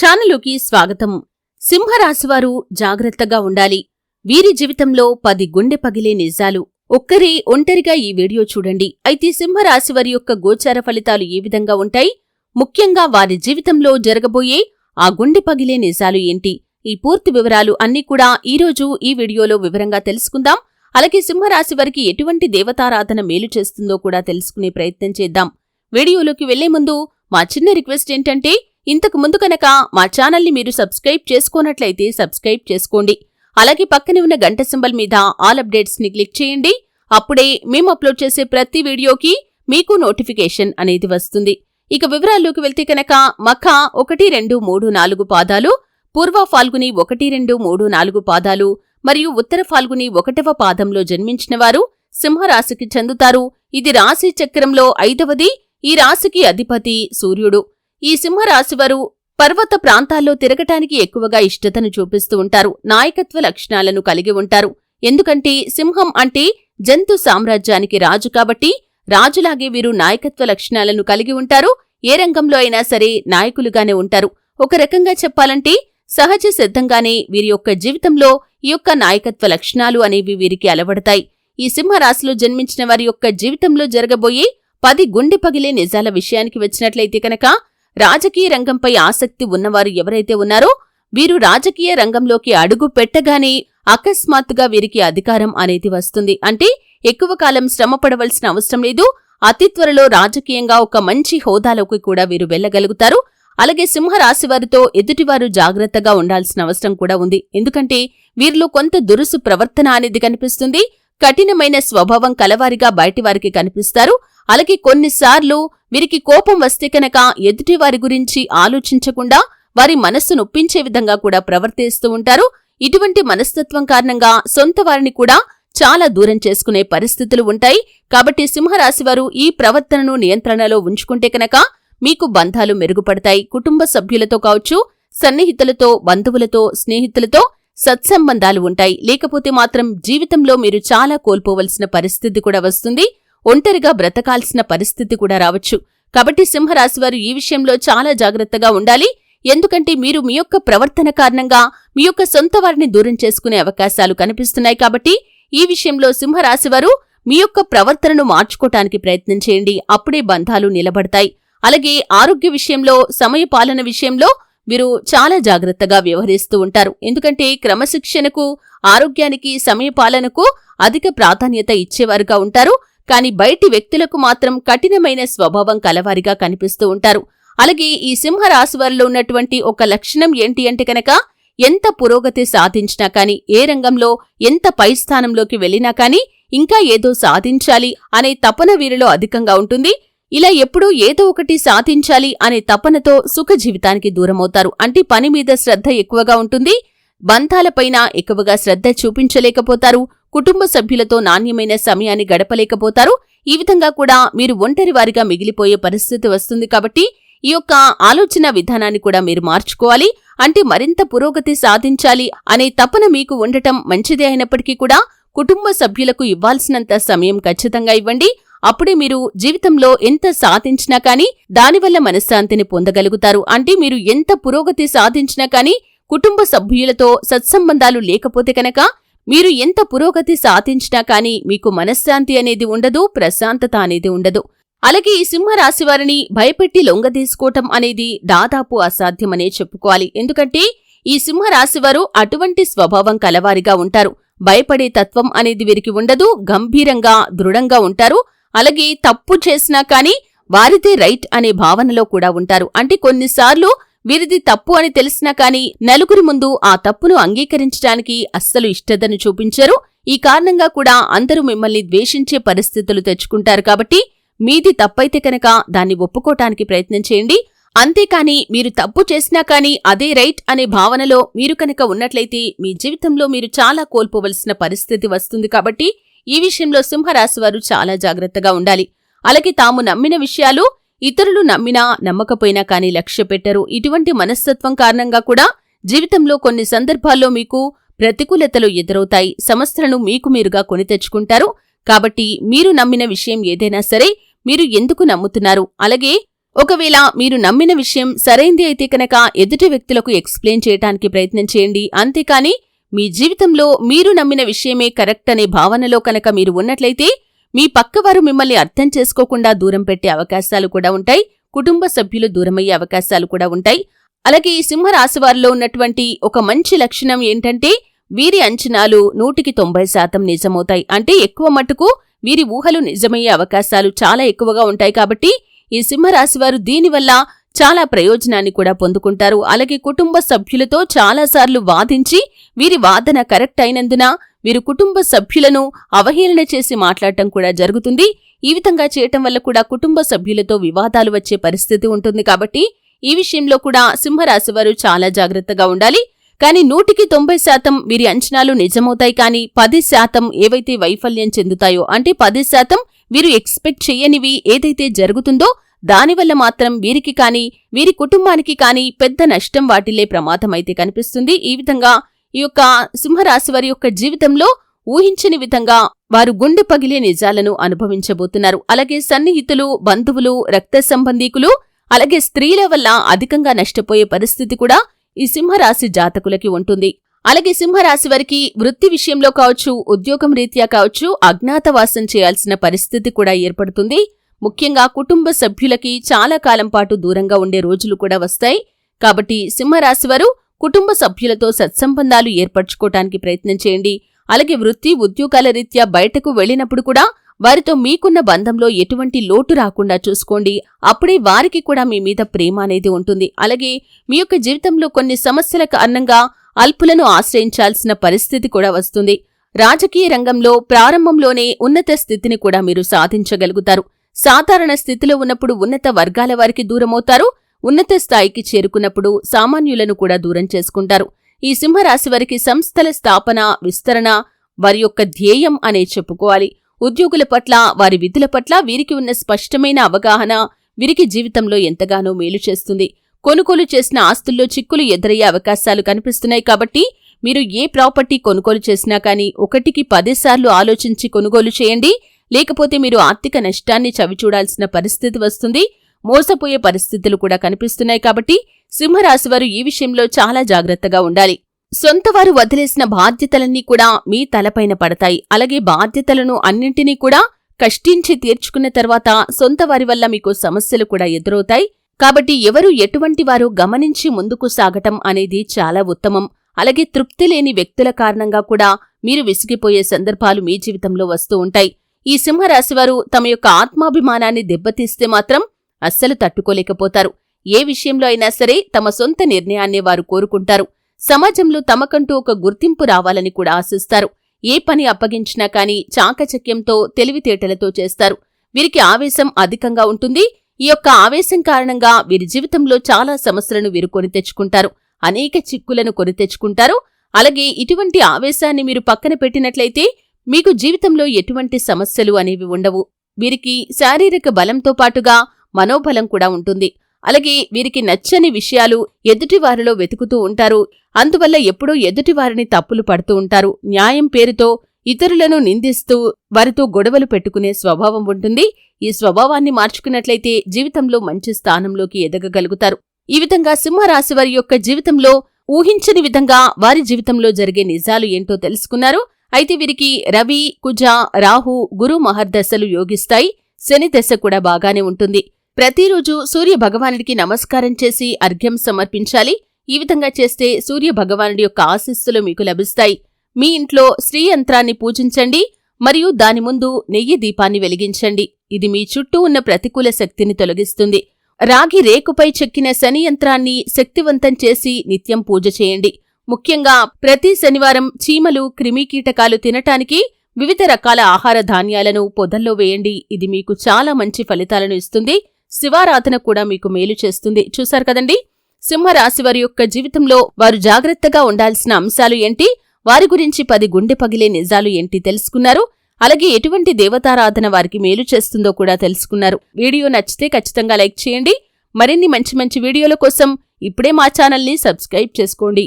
ఛానలుకి స్వాగతం. సింహరాశివారు జాగ్రత్తగా ఉండాలి. వీరి జీవితంలో పది గుండె పగిలే నిజాలు. ఒక్కరే ఒంటరిగా ఈ వీడియో చూడండి. అయితే సింహరాశి వారి యొక్క గోచార ఫలితాలు ఏ విధంగా ఉంటాయి? ముఖ్యంగా వారి జీవితంలో జరగబోయే ఆ గుండె పగిలే నిజాలు ఏంటి? ఈ పూర్తి వివరాలు అన్నీ కూడా ఈరోజు ఈ వీడియోలో వివరంగా తెలుసుకుందాం. అలాగే సింహరాశి వారికి ఎటువంటి దేవతారాధన మేలు చేస్తుందో కూడా తెలుసుకునే ప్రయత్నం చేద్దాం. వీడియోలోకి వెళ్ళే ముందు మా చిన్న రిక్వెస్ట్ ఏంటంటే ఇంతకు ముందు కనుక మా ఛానల్ని మీరు సబ్స్క్రైబ్ చేసుకోనట్లయితే సబ్స్క్రైబ్ చేసుకోండి. అలాగే పక్కనే ఉన్న గంట సింబల్ మీద ఆల్ అప్డేట్స్ని క్లిక్ చేయండి. అప్పుడే మేము అప్లోడ్ చేసే ప్రతి వీడియోకి మీకు నోటిఫికేషన్ అనేది వస్తుంది. ఇక వివరాల్లోకి వెళ్తే కనుక మఖ ఒకటి రెండు మూడు నాలుగు పాదాలు పూర్వ ఫాల్గుని ఒకటి రెండు మూడు నాలుగు పాదాలు మరియు ఉత్తర ఫాల్గుని ఒకటవ పాదంలో జన్మించినవారు సింహరాశికి చెందుతారు. ఇది రాశి చక్రంలో ఐదవది ఈ రాశికి అధిపతి సూర్యుడు. ఈ సింహరాశివారు పర్వత ప్రాంతాల్లో తిరగటానికి ఎక్కువగా ఇష్టతను చూపిస్తూ ఉంటారు. నాయకత్వ లక్షణాలను కలిగి ఉంటారు. ఎందుకంటే సింహం అంటే జంతు సామ్రాజ్యానికి రాజు కాబట్టి రాజులాగే వీరు నాయకత్వ లక్షణాలను కలిగి ఉంటారు. ఏ రంగంలో అయినా సరే నాయకులుగానే ఉంటారు. ఒక రకంగా చెప్పాలంటే సహజ సిద్ధంగానే వీరి యొక్క జీవితంలో ఈ యొక్క నాయకత్వ లక్షణాలు అనేవి వీరికి అలవడతాయి. ఈ సింహరాశిలో జన్మించిన వారి యొక్క జీవితంలో జరగబోయే పది గుండె పగిలే నిజాల విషయానికి వచ్చినట్లయితే కనుక రాజకీయ రంగంపై ఆసక్తి ఉన్నవారు ఎవరైతే ఉన్నారో వీరు రాజకీయ రంగంలోకి అడుగు పెట్టగానే అకస్మాత్తుగా వీరికి అధికారం అనేది వస్తుంది. అంటే ఎక్కువ కాలం శ్రమ పడవలసిన అవసరం లేదు. అతి త్వరలో రాజకీయంగా ఒక మంచి హోదాలోకి కూడా వీరు వెళ్ళగలుగుతారు అలాగే సింహరాశి వారితో ఎదుటివారు జాగ్రత్తగా ఉండాల్సిన అవసరం కూడా ఉంది. ఎందుకంటే వీరిలో కొంత దురుసు ప్రవర్తన అనేది కనిపిస్తుంది. కఠినమైన స్వభావం కలవారిగా బయటివారికి కనిపిస్తారు. అలాగే కొన్నిసార్లు వీరికి కోపం వస్తే కనుక ఎదుటివారి గురించి ఆలోచించకుండా వారి మనస్సు నొప్పించే విధంగా కూడా ప్రవర్తిస్తూ ఉంటారు. ఇటువంటి మనస్తత్వం కారణంగా సొంత వారిని కూడా చాలా దూరం చేసుకునే పరిస్థితులు ఉంటాయి. కాబట్టి సింహరాశివారు ఈ ప్రవర్తనను నియంత్రణలో ఉంచుకుంటే కనుక మీకు బంధాలు మెరుగుపడతాయి. కుటుంబ సభ్యులతో కావచ్చు సన్నిహితులతో బంధువులతో స్నేహితులతో సత్సంబంధాలు ఉంటాయి. లేకపోతే మాత్రం జీవితంలో మీరు చాలా కోల్పోవలసిన పరిస్థితి కూడా వస్తుంది. ఒంటరిగా బ్రతకాల్సిన పరిస్థితి కూడా రావచ్చు. కాబట్టి సింహరాశివారు ఈ విషయంలో చాలా జాగ్రత్తగా ఉండాలి. ఎందుకంటే మీరు మీ యొక్క ప్రవర్తన కారణంగా మీ యొక్క సొంత వారిని దూరం చేసుకునే అవకాశాలు కనిపిస్తున్నాయి కాబట్టి ఈ విషయంలో సింహరాశివారు మీ యొక్క ప్రవర్తనను మార్చుకోటానికి ప్రయత్నం చేయండి. అప్పుడే బంధాలు నిలబడతాయి. అలాగే ఆరోగ్య విషయంలో సమయపాలన విషయంలో మీరు చాలా జాగ్రత్తగా వ్యవహరిస్తూ ఉంటారు. ఎందుకంటే క్రమశిక్షణకు ఆరోగ్యానికి సమయపాలనకు అధిక ప్రాధాన్యత ఇచ్చేవారుగా ఉంటారు. కాని బయటి వ్యక్తులకు మాత్రం కఠినమైన స్వభావం కలవారిగా కనిపిస్తూ ఉంటారు. అలాగే ఈ సింహరాశివారిలో ఉన్నటువంటి ఒక లక్షణం ఏంటి అంటే కనుక ఎంత పురోగతి సాధించినా కాని ఏ రంగంలో ఎంత పై స్థానంలోకి వెళ్ళినా కాని ఇంకా ఏదో సాధించాలి అనే తపన వీరిలో అధికంగా ఉంటుంది. ఇలా ఎప్పుడూ ఏదో ఒకటి సాధించాలి అనే తపనతో సుఖ జీవితానికి దూరమవుతారు. అంటే పని మీద శ్రద్ధ ఎక్కువగా ఉంటుంది. బంధాలపైన ఎక్కువగా శ్రద్ధ చూపించలేకపోతారు. కుటుంబ సభ్యులతో నాణ్యమైన సమయాన్ని గడపలేకపోతారు. ఈ విధంగా కూడా మీరు ఒంటరివారిగా మిగిలిపోయే పరిస్థితి వస్తుంది కాబట్టి ఈ యొక్క ఆలోచన విధానాన్ని కూడా మీరు మార్చుకోవాలి. అంటే మరింత పురోగతి సాధించాలి అనే తపన మీకు ఉండటం మంచిదే అయినప్పటికీ కూడా కుటుంబ సభ్యులకు ఇవ్వాల్సినంత సమయం ఖచ్చితంగా ఇవ్వండి. అప్పుడే మీరు జీవితంలో ఎంత సాధించినా కానీ దానివల్ల మనశ్శాంతిని పొందగలుగుతారు. అంటే మీరు ఎంత పురోగతి సాధించినా కానీ కుటుంబ సభ్యులతో సత్సంబంధాలు లేకపోతే కనుక మీరు ఎంత పురోగతి సాధించినా కానీ మీకు మనశ్శాంతి అనేది ఉండదు ప్రశాంతత అనేది ఉండదు. అలాగే ఈ సింహరాశివారిని భయపెట్టి లొంగదీసుకోవటం అనేది దాదాపు అసాధ్యమనే చెప్పుకోవాలి. ఎందుకంటే ఈ సింహరాశివారు అటువంటి స్వభావం కలవారిగా ఉంటారు. భయపడే తత్వం అనేది వీరికి ఉండదు గంభీరంగా దృఢంగా ఉంటారు. అలాగే తప్పు చేసినా కానీ వారిదే రైట్ అనే భావనలో కూడా ఉంటారు. అంటే కొన్నిసార్లు వీరిది తప్పు అని తెలిసినా కాని నలుగురి ముందు ఆ తప్పును అంగీకరించడానికి అస్సలు ఇష్టతను చూపించరు. ఈ కారణంగా కూడా అందరూ మిమ్మల్ని ద్వేషించే పరిస్థితులు తెచ్చుకుంటారు కాబట్టి మీది తప్పైతే కనుక దాన్ని ఒప్పుకోటానికి ప్రయత్నం చేయండి. అంతేకాని మీరు తప్పు చేసినా కాని అదే రైట్ అనే భావనలో మీరు కనుక ఉన్నట్లయితే మీ జీవితంలో మీరు చాలా కోల్పోవలసిన పరిస్థితి వస్తుంది కాబట్టి ఈ విషయంలో సింహరాశివారు చాలా జాగ్రత్తగా ఉండాలి. అలాగే తాము నమ్మిన విషయాలు ఇతరులు నమ్మినా నమ్మకపోయినా కాని లక్ష్య పెట్టరు. ఇటువంటి మనస్తత్వం కారణంగా కూడా జీవితంలో కొన్ని సందర్భాల్లో మీకు ప్రతికూలతలు ఎదురవుతాయి. సమస్యలను మీకు మీరుగా కొని తెచ్చుకుంటారు. కాబట్టి మీరు నమ్మిన విషయం ఏదైనా సరే మీరు ఎందుకు నమ్ముతున్నారు? అలాగే ఒకవేళ మీరు నమ్మిన విషయం సరైంది అయితే కనుక ఎదుటి వ్యక్తులకు ఎక్స్ప్లెయిన్ చేయటానికి ప్రయత్నం చేయండి. అంతేకాని మీ జీవితంలో మీరు నమ్మిన విషయమే కరెక్ట్ అనే భావనలో కనుక మీరు ఉన్నట్లయితే మీ పక్కవారు మిమ్మల్ని అర్థం చేసుకోకుండా దూరం పెట్టే అవకాశాలు కూడా ఉంటాయి. కుటుంబ సభ్యులు దూరమయ్యే అవకాశాలు కూడా ఉంటాయి. అలాగే ఈ సింహరాశివారిలో ఉన్నటువంటి ఒక మంచి లక్షణం ఏంటంటే వీరి అంచనాలు నూటికి తొంభై శాతం నిజమవుతాయి. అంటే ఎక్కువ మట్టుకు వీరి ఊహలు నిజమయ్యే అవకాశాలు చాలా ఎక్కువగా ఉంటాయి కాబట్టి ఈ సింహరాశివారు దీనివల్ల చాలా ప్రయోజనాన్ని కూడా పొందుకుంటారు. అలాగే కుటుంబ సభ్యులతో చాలాసార్లు వాదించి వీరి వాదన కరెక్ట్ అయినందున వీరు కుటుంబ సభ్యులను అవహేళన చేసి మాట్లాడటం కూడా జరుగుతుంది. ఈ విధంగా చేయటం వల్ల కూడా కుటుంబ సభ్యులతో వివాదాలు వచ్చే పరిస్థితి ఉంటుంది కాబట్టి ఈ విషయంలో కూడా సింహరాశివారు చాలా జాగ్రత్తగా ఉండాలి. కానీ నూటికి తొంభై శాతం వీరి అంచనాలు నిజమవుతాయి కానీ పది శాతం ఏవైతే వైఫల్యం చెందుతాయో అంటే పది శాతం వీరు ఎక్స్పెక్ట్ చేయనివి ఏదైతే జరుగుతుందో దానివల్ల మాత్రం వీరికి కానీ వీరి కుటుంబానికి కానీ పెద్ద నష్టం వాటిల్లే ప్రమాదం అయితే కనిపిస్తుంది. ఈ విధంగా ఈ యొక్క సింహరాశి వారి యొక్క జీవితంలో ఊహించని విధంగా వారు గుండె పగిలే నిజాలను అనుభవించబోతున్నారు. అలాగే సన్నిహితులు బంధువులు రక్త సంబంధీకులు అలాగే స్త్రీల వల్ల అధికంగా నష్టపోయే పరిస్థితి కూడా ఈ సింహరాశి జాతకులకి ఉంటుంది. అలాగే సింహరాశి వారికి వృత్తి విషయంలో కావచ్చు ఉద్యోగం రీత్యా కావచ్చు అజ్ఞాతవాసం చేయాల్సిన పరిస్థితి కూడా ఏర్పడుతుంది. ముఖ్యంగా కుటుంబ సభ్యులకి చాలా కాలం పాటు దూరంగా ఉండే రోజులు కూడా వస్తాయి. కాబట్టి సింహరాశి వారు కుటుంబ సభ్యులతో సత్సంబంధాలు ఏర్పరచుకోవటానికి ప్రయత్నం చేయండి. అలాగే వృత్తి ఉద్యోగాల రీత్యా బయటకు వెళ్ళినప్పుడు కూడా వారితో మీకున్న బంధంలో ఎటువంటి లోటు రాకుండా చూసుకోండి. అప్పుడే వారికి కూడా మీ మీద ప్రేమ అనేది ఉంటుంది. అలాగే మీ యొక్క జీవితంలో కొన్ని సమస్యల కారణంగా అల్పులను ఆశ్రయించాల్సిన పరిస్థితి కూడా వస్తుంది. రాజకీయ రంగంలో ప్రారంభంలోనే ఉన్నత స్థితిని కూడా మీరు సాధించగలుగుతారు. సాధారణ స్థితిలో ఉన్నప్పుడు ఉన్నత వర్గాల వారికి దూరమవుతారు. ఉన్నత స్థాయికి చేరుకున్నప్పుడు సామాన్యులను కూడా దూరం చేసుకుంటారు. ఈ సింహరాశి వారికి సంస్థల స్థాపన విస్తరణ వారి యొక్క ధ్యేయం అనే చెప్పుకోవాలి. ఉద్యోగుల పట్ల వారి విధుల పట్ల వీరికి ఉన్న స్పష్టమైన అవగాహన వీరికి జీవితంలో ఎంతగానో మేలు చేస్తుంది. కొనుగోలు చేసిన ఆస్తుల్లో చిక్కులు ఎదురయ్యే అవకాశాలు కనిపిస్తున్నాయి కాబట్టి మీరు ఏ ప్రాపర్టీ కొనుగోలు చేసినా కానీ ఒకటికి పదేసార్లు ఆలోచించి కొనుగోలు చేయండి. లేకపోతే మీరు ఆర్థిక నష్టాన్ని చవిచూడాల్సిన పరిస్థితి వస్తుంది. మోసపోయే పరిస్థితులు కూడా కనిపిస్తున్నాయి కాబట్టి సింహరాశివారు ఈ విషయంలో చాలా జాగ్రత్తగా ఉండాలి. సొంతవారు వదిలేసిన బాధ్యతలన్నీ కూడా మీ తలపైన పడతాయి. అలాగే బాధ్యతలను అన్నింటినీ కూడా కష్టించి తీర్చుకున్న తర్వాత సొంత వారి వల్ల మీకు సమస్యలు కూడా ఎదురవుతాయి. కాబట్టి ఎవరు ఎటువంటి వారు గమనించి ముందుకు సాగటం అనేది చాలా ఉత్తమం. అలాగే తృప్తి లేని వ్యక్తుల కారణంగా కూడా మీరు విసిగిపోయే సందర్భాలు మీ జీవితంలో వస్తూ ఉంటాయి. ఈ సింహరాశివారు తమ యొక్క ఆత్మాభిమానాన్ని దెబ్బతీస్తే మాత్రం అస్సలు తట్టుకోలేకపోతారు. ఏ విషయంలో అయినా సరే తమ సొంత నిర్ణయాన్నే వారు కోరుకుంటారు. సమాజంలో తమకంటూ ఒక గుర్తింపు రావాలని కూడా ఆశిస్తారు. ఏ పని అప్పగించినా కాని చాకచక్యంతో తెలివితేటలతో చేస్తారు. వీరికి ఆవేశం అధికంగా ఉంటుంది. ఈ యొక్క ఆవేశం కారణంగా వీరి జీవితంలో చాలా సమస్యలను వీరు కొని తెచ్చుకుంటారు. అనేక చిక్కులను కొని తెచ్చుకుంటారు. అలాగే ఇటువంటి ఆవేశాన్ని మీరు పక్కన పెట్టినట్లయితే మీకు జీవితంలో ఎటువంటి సమస్యలు అనేవి ఉండవు. వీరికి శారీరక బలంతో పాటుగా మనోబలం కూడా ఉంటుంది. అలాగే వీరికి నచ్చని విషయాలు ఎదుటివారిలో వెతుకుతూ ఉంటారు. అందువల్ల ఎప్పుడూ ఎదుటివారిని తప్పులు పడుతూ ఉంటారు. న్యాయం పేరుతో ఇతరులను నిందిస్తూ వారితో గొడవలు పెట్టుకునే స్వభావం ఉంటుంది. ఈ స్వభావాన్ని మార్చుకున్నట్లయితే జీవితంలో మంచి స్థానంలోకి ఎదగగలుగుతారు. ఈ విధంగా సింహరాశి వారి యొక్క జీవితంలో ఊహించని విధంగా వారి జీవితంలో జరిగే నిజాలు ఏంటో తెలుసుకున్నారు. అయితే వీరికి రవి కుజ రాహు గురు మహర్దశలు యోగిస్తాయి. శని దశ కూడా బాగానే ఉంటుంది. ప్రతిరోజు సూర్య భగవానుడికి నమస్కారం చేసి అర్ఘ్యం సమర్పించాలి. ఈ విధంగా చేస్తే సూర్య భగవానుడి యొక్క ఆశీస్సులు మీకు లభిస్తాయి. మీ ఇంట్లో శ్రీ యంత్రాన్ని పూజించండి. మరియు దాని ముందు నెయ్యి దీపాన్ని వెలిగించండి. ఇది మీ చుట్టూ ఉన్న ప్రతికూల శక్తిని తొలగిస్తుంది. రాగి రేకుపై చెక్కిన శని యంత్రాన్ని శక్తివంతం చేసి నిత్యం పూజ చేయండి. ముఖ్యంగా ప్రతి శనివారం చీమలు క్రిమికీటకాలు తినటానికి వివిధ రకాల ఆహార ధాన్యాలను పొదల్లో వేయండి. ఇది మీకు చాలా మంచి ఫలితాలను ఇస్తుంది. శివారాధన కూడా మీకు మేలు చేస్తుంది. చూశారు కదండి? సింహరాశి వారి యొక్క జీవితంలో వారు జాగ్రత్తగా ఉండాల్సిన అంశాలు ఏంటి? వారి గురించి పది గుండె పగిలే నిజాలు ఏంటి తెలుసుకున్నారు. అలాగే ఎటువంటి దేవతారాధన వారికి మేలు చేస్తుందో కూడా తెలుసుకున్నారు. వీడియో నచ్చితే ఖచ్చితంగా లైక్ చేయండి. మరిన్ని మంచి మంచి వీడియోల కోసం ఇప్పుడే మా ఛానల్ని సబ్స్క్రైబ్ చేసుకోండి.